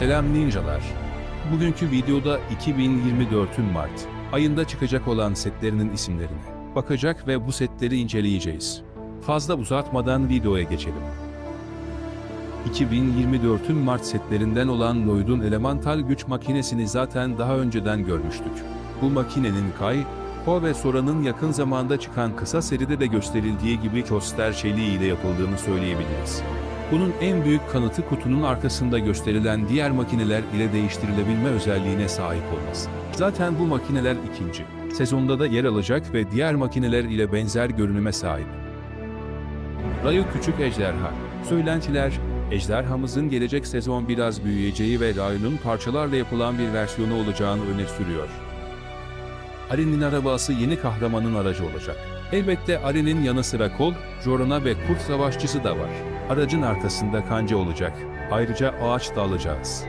Selam ninjalar. Bugünkü videoda 2024'ün Mart ayında çıkacak olan setlerinin isimlerine bakacak ve bu setleri inceleyeceğiz. Fazla uzatmadan videoya geçelim. 2024'ün Mart setlerinden olan Lloyd'un elemental güç makinesini zaten daha önceden görmüştük. Bu makinenin Kai, Ho ve Sora'nın yakın zamanda çıkan kısa seride de gösterildiği gibi Choster çeliği ile yapıldığını söyleyebiliriz. Bunun en büyük kanıtı kutunun arkasında gösterilen diğer makineler ile değiştirilebilme özelliğine sahip olması. Zaten bu makineler ikinci sezonda da yer alacak ve diğer makineler ile benzer görünüme sahip. Rayo Küçük Ejderha Söylentiler, ejderhamızın gelecek sezon biraz büyüyeceği ve Rayo'nun parçalarla yapılan bir versiyonu olacağını öne sürüyor. Arin'in arabası yeni kahramanın aracı olacak. Elbette Arin'in yanı sıra kol, Jorana ve kurt savaşçısı da var. Aracın arkasında kanca olacak. Ayrıca ağaç da alacağız.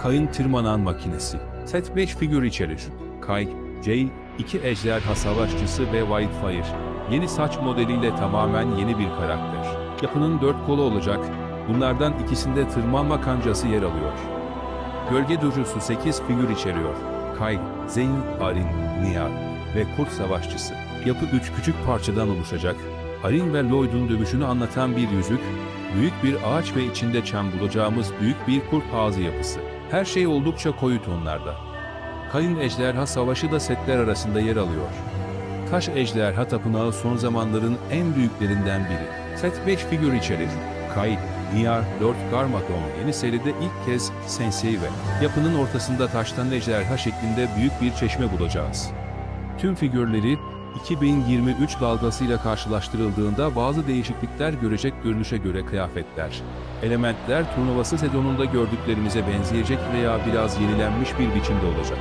Kayın tırmanan makinesi. Set 5 figür içerir. Kay, Jay, iki ejderha savaşçısı ve Wildfire. Yeni saç modeliyle tamamen yeni bir karakter. Yapının dört kolu olacak. Bunlardan ikisinde tırmanma kancası yer alıyor. Gölge Durucusu 8 figür içeriyor. Kay, Zeyn, Arin, Nia ve Kurt Savaşçısı. Yapı 3 küçük parçadan oluşacak. Arin ve Lloyd'un dövüşünü anlatan bir yüzük, büyük bir ağaç ve içinde çam bulacağımız büyük bir kurt ağzı yapısı. Her şey oldukça koyu tonlarda. Kayın Ejderha Savaşı da setler arasında yer alıyor. Taş Ejderha Tapınağı son zamanların en büyüklerinden biri. Set 5 figür içerir. Kay, Nia, Lord Garmadon yeni seride ilk kez Sensei ve yapının ortasında taştan ejderha şeklinde büyük bir çeşme bulacağız. Tüm figürleri 2023 dalgasıyla karşılaştırıldığında bazı değişiklikler görecek görünüşe göre kıyafetler. Elementler turnuvası sezonunda gördüklerimize benzeyecek veya biraz yenilenmiş bir biçimde olacak.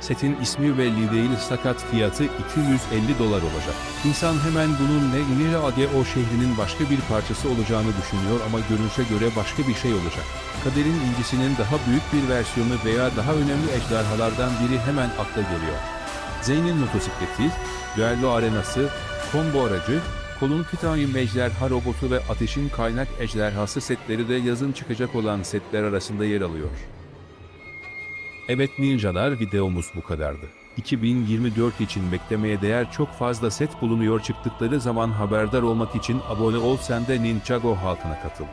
Setin ismi belli değil sakat fiyatı 250 dolar olacak. İnsan hemen bunun ne Nile o şehrinin başka bir parçası olacağını düşünüyor ama görünüşe göre başka bir şey olacak. Kaderin incisinin daha büyük bir versiyonu veya daha önemli ejderhalardan biri hemen akla geliyor. Zeyn'in motosikleti, düello arenası, combo aracı, kolun titanyum ejderha robotu ve ateşin kaynak ejderhası setleri de yazın çıkacak olan setler arasında yer alıyor. Evet ninjalar videomuz bu kadardı. 2024 için beklemeye değer çok fazla set bulunuyor çıktıkları zaman haberdar olmak için abone ol sen de Ninjago halkına katıl.